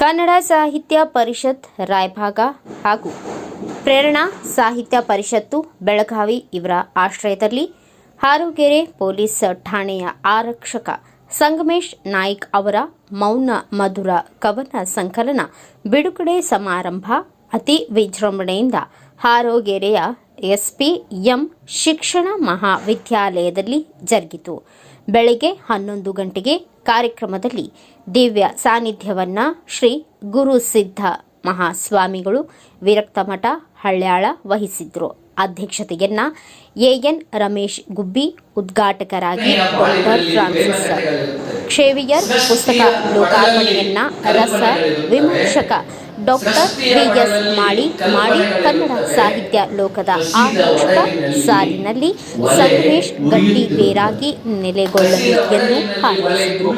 ಕನ್ನಡ ಸಾಹಿತ್ಯ ಪರಿಷತ್, ರಾಯಭಾಗ ಹಾಗೂ ಪ್ರೇರಣಾ ಸಾಹಿತ್ಯ ಪರಿಷತ್ತು ಬೆಳಗಾವಿ ಇವರ ಆಶ್ರಯದಲ್ಲಿ ಹಾರುಗೆರೆ ಪೊಲೀಸ್ ಠಾಣೆಯ ಆರಕ್ಷಕ ಸಂಗಮೇಶ್ ನಾಯ್ಕ್ ಅವರ ಮೌನ ಮಧುರ ಕವನ ಸಂಕಲನ ಬಿಡುಗಡೆ ಸಮಾರಂಭ ಅತಿ ವಿಜೃಂಭಣೆಯಿಂದ ಹಾರೋಗೆರೆಯ ಎಸ್ಪಿ ಎಂ ಶಿಕ್ಷಣ ಮಹಾವಿದ್ಯಾಲಯದಲ್ಲಿ ಜರುಗಿತು. ಬೆಳಗ್ಗೆ ಹನ್ನೊಂದು ಗಂಟೆಗೆ ಕಾರ್ಯಕ್ರಮದಲ್ಲಿ ದಿವ್ಯ ಸಾನ್ನಿಧ್ಯವನ್ನ ಶ್ರೀ ಗುರು ಸಿದ್ಧ ಮಹಾಸ್ವಾಮಿಗಳು ವಿರಕ್ತಮಠ ಹಳ್ಯಾಳ ವಹಿಸಿದ್ರು. ಅಧ್ಯಕ್ಷತೆಯನ್ನ ಎಎನ್ ರಮೇಶ್ ಗುಬ್ಬಿ ಉದ್ಘಾಟಕರಾಗಿ ಡಾಕ್ಟರ್ ಫ್ರಾನ್ಸಿಸ್ ಕ್ಷೇವಿಯರ್ ಪುಸ್ತಕ ಲೋಕಾರ್ಪಣೆಯನ್ನ ರಸ ವಿಮರ್ಶಕ ಡಾಕ್ಟರ್ ವಿ.ಎಸ್. ಮಾಳಿ ಮಾಡಿ ಕನ್ನಡ ಸಾಹಿತ್ಯ ಲೋಕದ ಆಕರ್ಷಕ ಸಾಲಿನಲ್ಲಿ ಸಂಗಮೇಶ್ ಗಟ್ಟಿ ಬೇರಾಗಿ ನೆಲೆಗೊಳ್ಳಲಿ ಎಂದು ಹಾರೈಸಿದರು.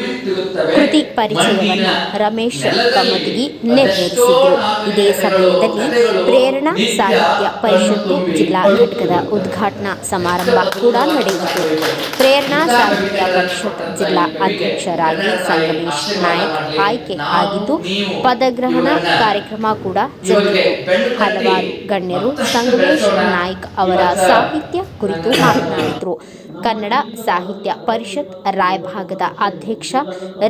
ಕೃತಿ ಪರಿಚಯವನ್ನು ರಮೇಶ್ ಕಮಟಗಿ ನೆರವೇರಿಸಿದರು. ಇದೇ ಸಮಯದಲ್ಲಿ ಪ್ರೇರಣಾ ಸಾಹಿತ್ಯ ಪರಿಷತ್ತು ಜಿಲ್ಲಾ ಘಟಕದ ಉದ್ಘಾಟನಾ ಸಮಾರಂಭ ಕೂಡ ನಡೆಯಿತು. ಪ್ರೇರಣಾ ಸಾಹಿತ್ಯ ಪರಿಷತ್ ಜಿಲ್ಲಾ ಅಧ್ಯಕ್ಷರಾಗಿ ಸಂಗಮೇಶ್ ನಾಯಕ್ ಆಯ್ಕೆ ಆಗಿದ್ದು, ಪದಗ್ರಹಣ ಕಾರ್ಯಕ್ರಮ ಕೂಡ ಜರುಗಿತು ಹಲವಾರು ಗಣ್ಯರು ಸಂಗಮೇಶ್ ನಾಯ್ಕ್ ಅವರ ಸಾಹಿತ್ಯ ಕುರಿತು ಮಾತನಾಡಿದರು. ಕನ್ನಡ ಸಾಹಿತ್ಯ ಪರಿಷತ್ ರಾಯಭಾಗದ ಅಧ್ಯಕ್ಷ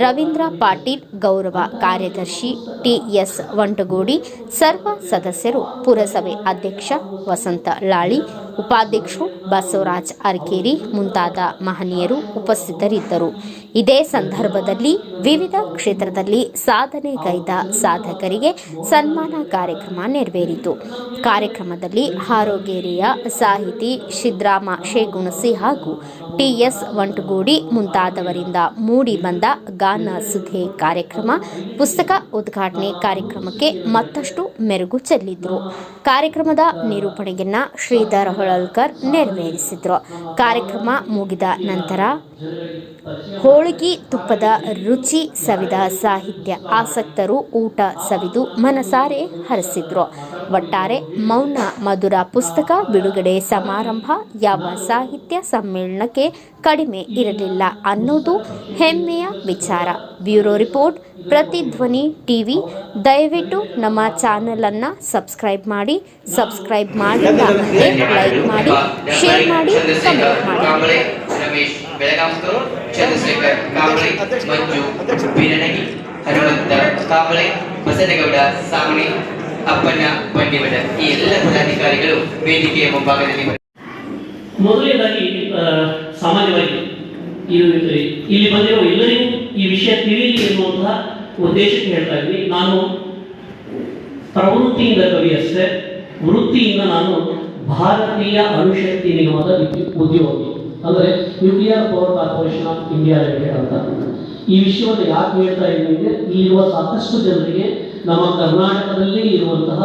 ರವೀಂದ್ರ ಪಾಟೀಲ್, ಗೌರವ ಕಾರ್ಯದರ್ಶಿ ಟಿಎಸ್ ವಂಟಗೋಡಿ, ಸರ್ವ ಸದಸ್ಯರು ಪುರಸಭೆ ಅಧ್ಯಕ್ಷ ವಸಂತ ಲಾಳಿ, ಉಪಾಧ್ಯಕ್ಷರು ಬಸವರಾಜ್ ಅರ್ಕೇರಿ ಮುಂತಾದ ಮಹನೀಯರು ಉಪಸ್ಥಿತರಿದ್ದರು. ಇದೇ ಸಂದರ್ಭದಲ್ಲಿ ವಿವಿಧ ಕ್ಷೇತ್ರದಲ್ಲಿ ಸಾಧನೆಗೈದ ಸಾಧಕರಿಗೆ ಸನ್ಮಾನ ಕಾರ್ಯಕ್ರಮ ನೆರವೇರಿತು. ಕಾರ್ಯಕ್ರಮದಲ್ಲಿ ಹಾರೋಗೇರಿಯ ಸಾಹಿತಿ ಶಿದ್ರಾಮ ಶೇಗುಣಸಿ ಹಾಗೂ ಟಿಎಸ್ ವಂಟಗೂಡಿ ಮುಂತಾದವರಿಂದ ಮೂಡಿ ಬಂದ ಗಾನ ಸುಧೆ ಕಾರ್ಯಕ್ರಮ, ಪುಸ್ತಕ ಉದ್ಘಾಟನೆ ಕಾರ್ಯಕ್ರಮಕ್ಕೆ ಮತ್ತಷ್ಟು ಮೆರುಗು ಚೆಲ್ಲಿದ್ರು. ಕಾರ್ಯಕ್ರಮದ ನಿರೂಪಣೆಯನ್ನ ಶ್ರೀಧರ್ ಹೊಳಲ್ಕರ್ ನೆರವೇರಿಸಿದ್ರು. ಕಾರ್ಯಕ್ರಮ ಮುಗಿದ ನಂತರ ಹೋಳಿಗೆ ತುಪ್ಪದ ರುಚಿ ಸವಿದ ಸಾಹಿತ್ಯ ಆಸಕ್ತರು ಊಟ ಸವಿದು ಮನಸಾರೆ ಹರಿಸಿದ್ರು. ಒಟ್ಟಾರೆ ಮೌನ ಮಧುರ ಪುಸ್ತಕ ಬಿಡುಗಡೆ ಸಮಾರಂಭ, ಯಾವ ಸಾಹಿತ್ಯ ಸಮ್ಮೇಳನಕ್ಕೆ ಕಡಿಮೆ ಇರಲಿಲ್ಲ ಅನ್ನೋದು ಹೆಮ್ಮೆಯ ವಿಚಾರ. Bureau report Prathidhvani TV. ದಯವಿಟ್ಟು ನಮ್ಮ ಚಾನೆಲ್ ಅನ್ನ ಸಬ್ಸ್ಕ್ರೈಬ್ ಮಾಡಿ ಸಬ್ಸ್ಕ್ರೈಬ್ ಮಾಡಿ ಲೈಕ್ ಮಾಡಿ, ಶೇರ್ ಮಾಡಿ ಹನುಮಂತ ಕಾಂಬಳೆ ಬಸನಗೌಡ ಸಾಮಣಿ ಅಪ್ಪಣ್ಣ ಬಂಡಿಮಠ ಈ ಎಲ್ಲ ಪದಾಧಿಕಾರಿಗಳು ವೇದಿಕೆಯ ಮುಂಭಾಗದಲ್ಲಿ. ಮೊದಲನೇದಾಗಿ ಸಾಮಾನ್ಯವಾಗಿ ಇಲ್ಲಿ ಬಂದಿರೋ ಎಲ್ಲರಿಗೂ ಈ ವಿಷಯ ತಿಳಿಯಲಿ ಎನ್ನುವಂತಹ ಉದ್ದೇಶಕ್ಕೆ ಹೇಳ್ತಾ ಇದ್ವಿ ನಾನು ಪ್ರವೃತ್ತಿಯಿಂದ ಕವಿ ಅಷ್ಟೇ. ವೃತ್ತಿಯಿಂದ ನಾನು ಭಾರತೀಯ ಅಣುಶಕ್ತಿ ನಿಗಮದ ಉದ್ಯೋಗಿ. ಅಂದರೆ nuclear power corporation of India limited ಅಂತ. ಈ ವಿಷಯವನ್ನು ಯಾಕೆ ಹೇಳ್ತಾ ಇದ್ದೀನಿ ಇಲ್ಲಿರುವ ಸಾಕಷ್ಟು ಜನರಿಗೆ ನಮ್ಮ ಕರ್ನಾಟಕದಲ್ಲಿ ಇರುವಂತಹ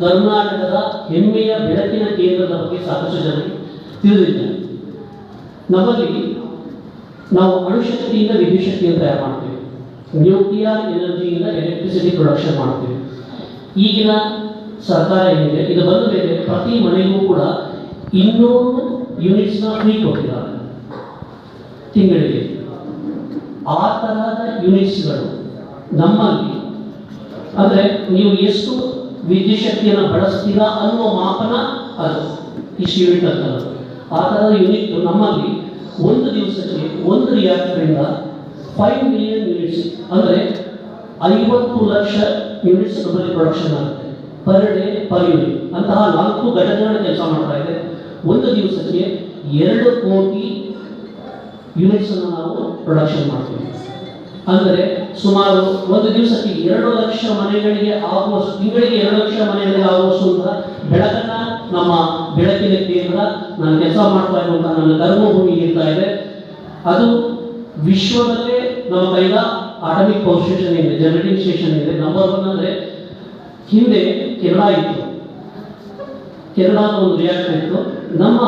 ಕರ್ನಾಟಕದ ಹೆಮ್ಮೆಯ ಬೆಳಕಿನ ಕೇಂದ್ರದ ಬಗ್ಗೆ ಸಾಕಷ್ಟು ಜನರಿಗೆ ತಿಳಿದಿದ್ದಾರೆ. ನಮ್ಮಲ್ಲಿ ನಾವು ಅಣುಶಕ್ತಿಯಿಂದ ವಿದ್ಯುತ್ ಶಕ್ತಿಯನ್ನು ತಯಾರು ಮಾಡ್ತೇವೆ. ನ್ಯೂಕ್ಲಿಯರ್ ಎನರ್ಜಿಯಿಂದ ಎಲೆಕ್ಟ್ರಿಸಿಟಿ ಪ್ರೊಡಕ್ಷನ್ ಮಾಡ್ತೇವೆ. ಈಗಿನ ಸರ್ಕಾರ ಏನಿದೆ, ಇದು ಬಂದ ಮೇಲೆ ಪ್ರತಿ ಮನೆಗೂ ಕೂಡ ಇನ್ನೂರು ಯೂನಿಟ್ಸ್ನ ಫ್ರೀ ಕೊಟ್ಟಿದ್ದಾರೆ. ತಿಂಗಳಿಗೆ. ಆ ತರಹದ ಯೂನಿಟ್ಸ್ಗಳು ನಮ್ಮಲ್ಲಿ ಅಂದರೆ ನೀವು ಎಷ್ಟು ವಿದ್ಯುತ್ ಶಕ್ತಿಯನ್ನು ಬಳಸ್ತೀರಾ ಅನ್ನೋ ಮಾಪನ ಅದು ಇಷ್ಟು ಯೂನಿಟ್ ಅಂತ. ಆ ಥರದ ಯೂನಿಟ್ ನಮ್ಮಲ್ಲಿ ಒಂದು ದಿವಸಕ್ಕೆ, ಒಂದು ರಿಯಾಕ್ಟರಿಂದ ಫೈವ್ ಮಿಲಿಯನ್ ಯೂನಿಟ್ಸ್ ಅಂದರೆ ಐವತ್ತು ಲಕ್ಷ ಯೂನಿಟ್ಸ್ ನಮ್ಮಲ್ಲಿ ಪ್ರೊಡಕ್ಷನ್ ಆಗುತ್ತೆ ಪರ್ ಡೇ ಪರ್ ಯೂನಿಟ್ ಅಂತಹ ನಾಲ್ಕು ಘಟಕಗಳ ಕೆಲಸ ಮಾಡ್ತಾ ಇದೆ. ಒಂದು ದಿವಸಕ್ಕೆ ಎರಡು ಕೋಟಿ ಯೂನಿಟ್ಸನ್ನು ನಾವು ಪ್ರೊಡಕ್ಷನ್ ಮಾಡ್ತೀವಿ. ಅಂದರೆ ಸುಮಾರು ಒಂದು ದಿವಸಕ್ಕೆ ಎರಡು ಲಕ್ಷ ಮನೆಗಳಿಗೆ ಆಗುವಷ್ಟು, ತಿಂಗಳಿಗೆ ಎರಡು ಲಕ್ಷ ಮನೆಗಳಿಗೆ ಆಗುವಷ್ಟು ಬೆಳಕನ್ನ ನಮ್ಮ ಬೆಳಕಿನ ಕೇಂದ್ರ ನಾನು ಕೆಲಸ ಮಾಡ್ತಾ ಇರುವಂತಹ ನನ್ನ ಕರ್ಮಭೂಮಿ ಇರ್ತಾ ಇದೆ. ಅದು ವಿಶ್ವದಲ್ಲೇ ನಮ್ಮ ಕೈಲ ಆಟಮಿಕ್ ಪವರ್ ಸ್ಟೇಷನ್ ಇದೆ ಜನರೇಟಿಂಗ್ ಸ್ಟೇಷನ್ ಇದೆ ನಂಬರ್ ಒನ್ ಅಂದ್ರೆ ಹಿಂದೆ ಕೇರಳ ಇತ್ತು. ಕೆನಡಾದ ಒಂದು ರಿಯಾಕ್ಟರ್ ಇತ್ತು. ನಮ್ಮ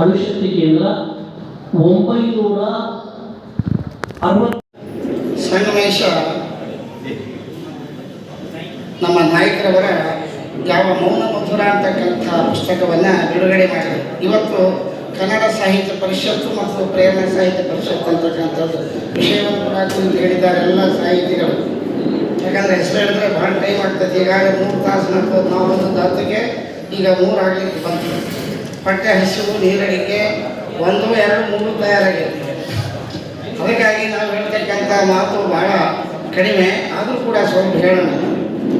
ಅಣುಶಕ್ತಿ ಕೇಂದ್ರ ಒಂಬೈನೂರ ಅರವತ್ತು ಸಂಗಮೇಶ ನಮ್ಮ ನಾಯಕರವರ ಯಾವ ಮೌನ ಮಧುರ ಅಂತಕ್ಕಂಥ ಪುಸ್ತಕವನ್ನು ಬಿಡುಗಡೆ ಮಾಡಿದರು. ಇವತ್ತು ಕನ್ನಡ ಸಾಹಿತ್ಯ ಪರಿಷತ್ತು ಮತ್ತು ಪ್ರೇರಣಾ ಸಾಹಿತ್ಯ ಪರಿಷತ್ತು ಅಂತಕ್ಕಂಥದ್ದು ವಿಷಯವನ್ನು ಅಂತ ಹೇಳಿದ್ದಾರೆ ಎಲ್ಲ ಸಾಹಿತಿಗಳು. ಯಾಕಂದ್ರೆ ಹೆಸರು ಹೇಳಿದ್ರೆ ಭಾಳ ಟೈಮ್ ಆಗ್ತದೆ. ಈಗಾಗಲೇ ಮೂರು ತಾಸು ನಡ್ಬೋದು ನಾವು ಒಂದು ಹತ್ತಿಗೆ ಈಗ ಮೂರು ಆಗಲಿಕ್ಕೆ ಬಂತು. ಪಠ್ಯ, ಹಸಿವು, ನೀರಡಿಕೆ ಒಂದು, ಎರಡು, ಮೂರು ತಯಾರಾಗೈತೆ ಅದಕ್ಕಾಗಿ ನಾವು ಹೇಳ್ತಕ್ಕಂಥ ಮಾತು ಭಾಳ ಕಡಿಮೆ. ಆದರೂ ಕೂಡ ಸ್ವಲ್ಪ ಹೇಳೋಣ.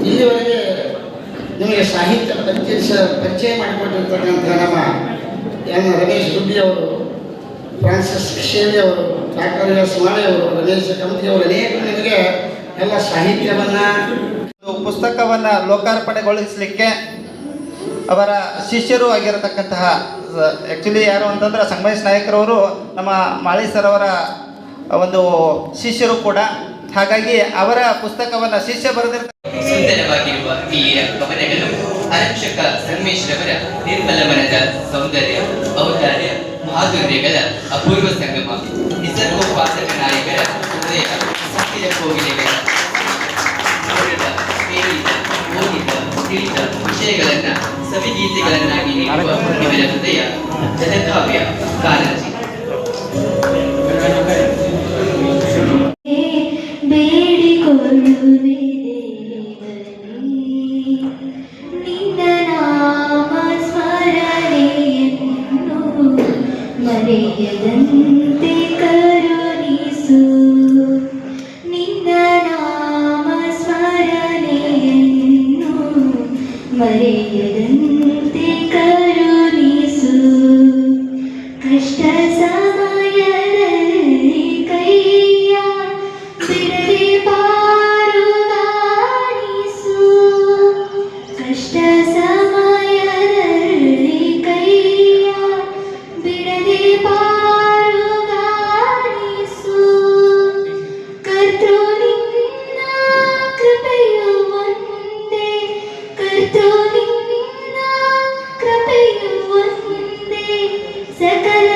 ಇಲ್ಲಿವರೆಗೆ ನಿಮಗೆ ಸಾಹಿತ್ಯ ಪರಿಚಯ ಪರಿಚಯ ಮಾಡಿಕೊಟ್ಟಿರ್ತಕ್ಕಂಥ ನಮ್ಮ ಎನ್ ರಮೇಶ್ ಗುಡ್ಡಿ ಅವರು, ಫ್ರಾನ್ಸಿಸ್ ಶೇವಿ ಅವರು, ಡಾಕ್ಟರ್ ಎಸ್. ಮಾಳೆ ಅವರು, ರಮೇಶ್ ಕಮತಿ ಅವರು ಅನೇಕ ನಿಮಗೆ ಎಲ್ಲ ಸಾಹಿತ್ಯವನ್ನು ಪುಸ್ತಕವನ್ನು ಲೋಕಾರ್ಪಣೆಗೊಳಿಸಲಿಕ್ಕೆ ಅವರ ಶಿಷ್ಯರು ಆಗಿರತಕ್ಕಂತಹ ಆ್ಯಕ್ಚುಲಿ ಯಾರು ಅಂತಂದ್ರೆ ಸಂಗಮೇಶ್ ನಾಯಕರವರು, ನಮ್ಮ ಮಾಳಿ ಸರ್ ಅವರ ಒಂದು ಶಿಷ್ಯರು ಕೂಡ ಹಾಗಾಗಿ ಅವರ ಪುಸ್ತಕವನ್ನು ಶಿಷ್ಯ ಬರೆದಿರ್ತಾರೆ. ಸುಂದರವಾಗಿರುವ ಇಲ್ಲಿಯ ಕವನಗಳು ಆರಕ್ಷಕ ಸಂಗಮೇಶ್ರವರ ನಿರ್ಮಲ ಮನದ ಸೌಂದರ್ಯ, ಔದಾರ್ಯ, ಮಾಧುರ್ಯಗಳ ಅಪೂರ್ವ ಸಂಗಮ ನಿಸರ್ಗೋಪಾಸಕ ನಾಯಕರ ಹೃದಯ, ಸತ್ಯದ ಕೋಗಿಲೆಗಳ ಓದಿದ ತಿಳಿದ ವಿಷಯಗಳನ್ನ ಸವಿಗೀತೆಗಳನ್ನಾಗಿ ನೀಡುವ ಇವರ ಹೃದಯ ಜನಕಾವ್ಯ ಕಾರಂಜಿ. علي ذنب Це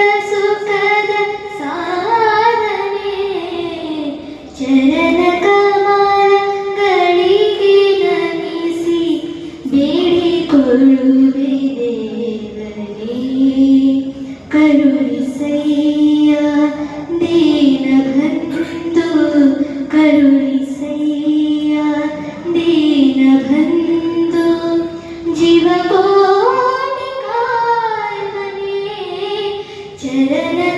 ചരണ